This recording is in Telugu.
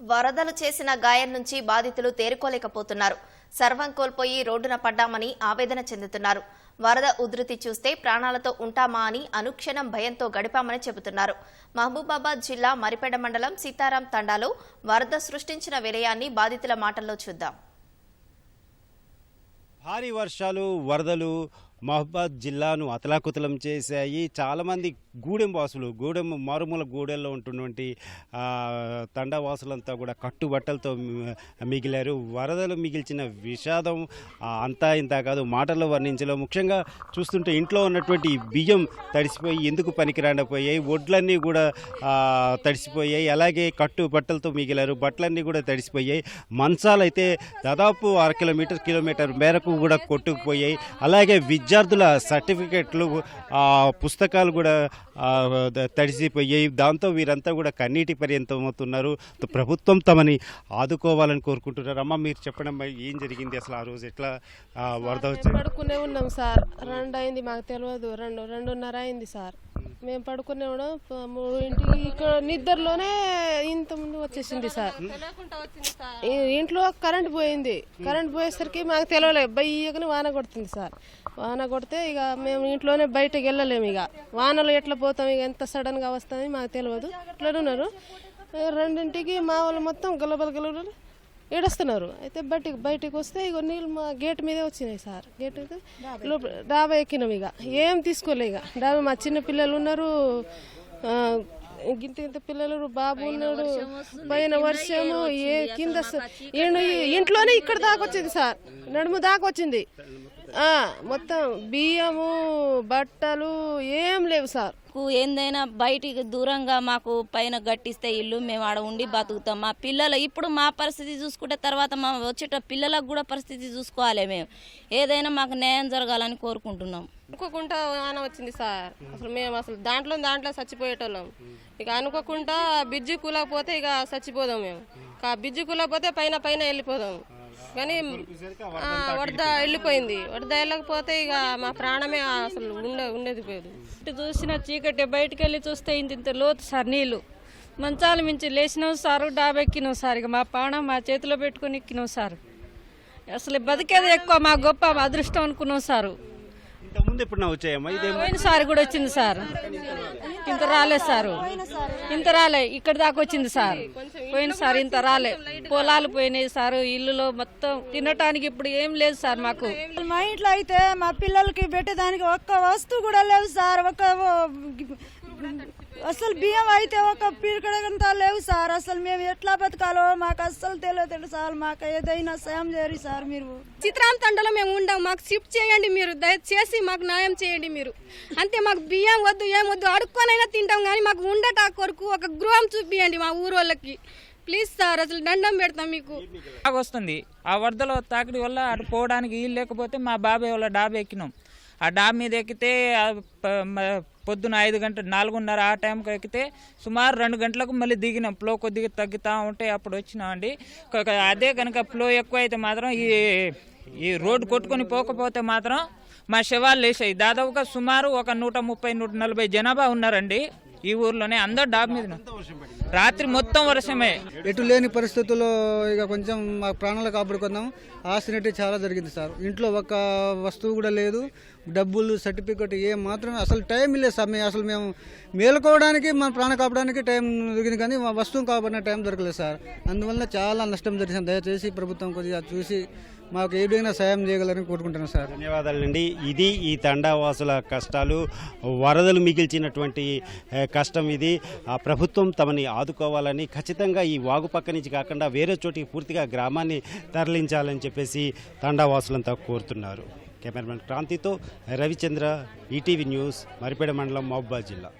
వరదలు చేసిన గాయం నుంచి బాధితులు తేరుకోలేకపోతున్నారు. సర్వం కోల్పోయి రోడ్డున పడ్డామని ఆవేదన చెందుతున్నారు. వరద ఉధృతి చూస్తే ప్రాణాలతో ఉంటామా అని అనుక్షణం భయంతో గడిపామని చెబుతున్నారు. మహబూబాబాద్ జిల్లా మరిపేడ మండలం సీతారాం తండాలో వరద సృష్టించిన విలయాన్ని బాధితుల మాటల్లో చూద్దాం. భారీ వర్షాలు వరదలు మహబాద్ జిల్లాను అతలాకుతలం చేశాయి. చాలామంది గూడెం వాసులు గూడెం మారుమూల గూడెల్లో ఉంటున్నటువంటి తండవాసులంతా తండావాసులంతా కూడా కట్టుబట్టలతో మిగిలారు. వరదలు మిగిల్చిన విషాదం అంతా ఇంత కాదు మాటల్లో వర్ణించలేం. ముఖ్యంగా చూస్తుంటే ఇంట్లో ఉన్నటువంటి బియ్యం తడిసిపోయి ఎందుకు పనికిరాండిపోయాయి వడ్లన్నీ కూడా తడిసిపోయాయి. అలాగే కట్టు బట్టలతో మిగిలారు బట్టలన్నీ కూడా తడిసిపోయాయి. మంచాలైతే దాదాపు అర కిలోమీటర్ కిలోమీటర్ మేరకు కూడా కొట్టుకుపోయాయి. అలాగే విద్యార్థుల సర్టిఫికెట్లు పుస్తకాలు కూడా తడిసిపోయాయి. దాంతో వీరంతా కూడా కన్నీటి పర్యంతం అవుతున్నారు. త- ప్రభుత్వం తమని ఆదుకోవాలని కోరుకుంటున్నారు. అమ్మ మీరు చెప్పడం ఏం జరిగింది అసలు ఆ రోజు? ఎట్లా వరద వచ్చి పడుకునే ఉన్నాం సార్. రెండు అయింది మాకు తెలియదు రెండు రెండున్నర అయింది సార్. మేము పడుకునే ఉన్నాం ప- మూడు ఇంటికి ఇక్కడ నిద్రలోనే ఇంత ముందు వచ్చేసింది సార్. ఇంట్లో కరెంట్ పోయింది. కరెంట్ పోయేసరికి మాకు తెలియలేదు బయ్యకని వాన కొడుతుంది సార్. వాన కొడితే ఇక మేము ఇంట్లోనే బయటకు వెళ్ళలేము ఇక. వానలు ఎట్లా పోతాం ఇక ఎంత సడన్గా వస్తుంది మాకు తెలియదు ఇట్లా ఉన్నారు. రెండింటికి మా వాళ్ళు మొత్తం గలబల గలబల ఏడుస్తున్నారు. అయితే బయటికి బయటికి వస్తే ఇక నీళ్ళు మా గేట్ మీదే వచ్చినాయి సార్. గేట్ మీద లోపల డాబా ఎక్కినాం ఇక ఏం తీసుకోలే ఇక డాబా మా చిన్న పిల్లలు ఉన్నారు. గింత ఇంత పిల్లలు బాబు ఉన్నాడు. పైన వర్షము ఏ కింద ఇంట్లోనే ఇక్కడ దాకా వచ్చింది సార్. నడుము దాకా వచ్చింది. మొత్తం బియ్యము బట్టలు ఏం లేవు సార్. ఏందైనా బయటికి దూరంగా మాకు పైన గట్టిస్తే ఇల్లు మేము ఆడ ఉండి బతుకుతాం. మా పిల్లలు ఇప్పుడు మా పరిస్థితి చూసుకుంటే తర్వాత మా వచ్చేట పిల్లలకు కూడా పరిస్థితి చూసుకోవాలి మేము. ఏదైనా మాకు న్యాయం జరగాలని కోరుకుంటున్నాం. అనుకోకుండా వాన వచ్చింది సార్. అసలు మేము అసలు దాంట్లో దాంట్లో చచ్చిపోయేటోళ్ళం. ఇక అనుకోకుండా బ్రిడ్జి కూలకపోతే ఇక చచ్చిపోదాం మేము. ఆ బ్రిడ్జి కూలకపోతే పైన పైన వెళ్ళిపోదాం. కానీ వరద వెళ్ళిపోయింది. వరద వెళ్ళకపోతే ఇక మా ప్రాణమే అసలు ఉండే ఉండేది పోయేది. ఇటు చూసిన చీకటి బయటికి వెళ్ళి చూస్తే ఇంత ఇంత లోతు సార్ నీళ్ళు. మంచాల మించి లేచినాం సారు డాబెక్కినాం సార్. ఇక మా పానం మా చేతిలో పెట్టుకుని ఎక్కినాం సార్. అసలు బతికేది ఎక్కువ మా గొప్ప మా అదృష్టం అనుకున్నాం సారు. ఇంతకుముందు ఎప్పుడన్నా వచ్చాయమ్మా? ఇదే పోయిన సారి కూడా వచ్చింది సార్. ఇంత రాలే సారు. ఇంత రాలే. ఇక్కడ దాకా వచ్చింది సార్. పోయిన సార్ ఇంత రాలే. పొలాలు పోయినాయి సార్. ఇల్లులో మొత్తం తినటానికి ఇప్పుడు ఏం లేదు సార్ మాకు. మా ఇంట్లో అయితే మా పిల్లలకి పెట్టేదానికి ఒక్క వస్తువు కూడా లేవు సార్. ఒక అసలు బియ్యం అయితే ఒక పీరికడంతా లేవు సార్. అసలు మేము ఎట్లా బతకాలో మాకు అస్సలు తెలియదు సార్. మాకు ఏదైనా సాయం చేయరు సార్ మీరు. చిత్రాం తండలో మేము ఉండం మాకు షిఫ్ట్ చేయండి మీరు దయచేసి మాకు న్యాయం చేయండి మీరు. అంతే మాకు బియ్యం వద్దు ఏం వద్దు అడుక్కొనైనా తింటాం కానీ మాకు ఉండట కొరకు ఒక గృహం చూపియండి మా ఊరోళ్ళకి. ప్లీజ్ సార్ అసలు దండం పెడతాం మీకు. బాగా వస్తుంది ఆ వరదలో తాకిడి వల్ల అటు పోవడానికి వీలు లేకపోతే మా బాబాయ్ వాళ్ళ డాబా ఎక్కినాం. ఆ డాబా మీద ఎక్కితే పొద్దున ఐదు గంటల నాలుగున్నర ఆ టైంకి ఎక్కితే సుమారు రెండు గంటలకు మళ్ళీ దిగినాం. ఫ్లో కొద్దిగా తగ్గుతూ ఉంటే అప్పుడు వచ్చినామండి. అదే కనుక ఫ్లో ఎక్కువ అయితే మాత్రం ఈ ఈ రోడ్డు కొట్టుకొని పోకపోతే మాత్రం మా శవాలు లేచాయి దాదాపుగా సుమారు ఒక నూట ముప్పై నూట నలభై జనాభా ఉన్నారండి ఈ ఊర్లోనే. అందరు డాబ్ మీద రాత్రి మొత్తం వర్షమే. ఎటు లేని పరిస్థితుల్లో ఇక కొంచెం మా ప్రాణాలు కాపాడుకుందాం. ఆస్తినట్టు చాలా జరిగింది సార్. ఇంట్లో ఒక వస్తువు కూడా లేదు. డబ్బులు సర్టిఫికెట్ ఏం మాత్రం అసలు టైం లేదు సార్. మేము అసలు మేము మేలుకోవడానికి మన ప్రాణ కాపాడడానికి టైం దొరికింది కానీ మా వస్తువు కాపాడిన టైం దొరకలేదు సార్. అందువల్ల చాలా నష్టం జరిగింది దయచేసి ప్రభుత్వం కొద్దిగా చూసి మాకు ఏదైనా సాయం చేయగలరని కోరుకుంటున్నాను సార్. ధన్యవాదాలండి. ఇది ఈ తండావాసుల కష్టాలు వరదలు మిగిల్చినటువంటి కష్టం ఇది. ఆ ప్రభుత్వం తమని ఆదుకోవాలని ఖచ్చితంగా ఈ వాగు పక్క నుంచి కాకుండా వేరే చోటికి పూర్తిగా గ్రామాన్ని తరలించాలని చెప్పేసి తండావాసులంతా కోరుతున్నారు. కెమెరామెన్ క్రాంతితో రవిచంద్ర ఈటీవీ న్యూస్ మరిపేడ మండలం మహబూబాద్ జిల్లా.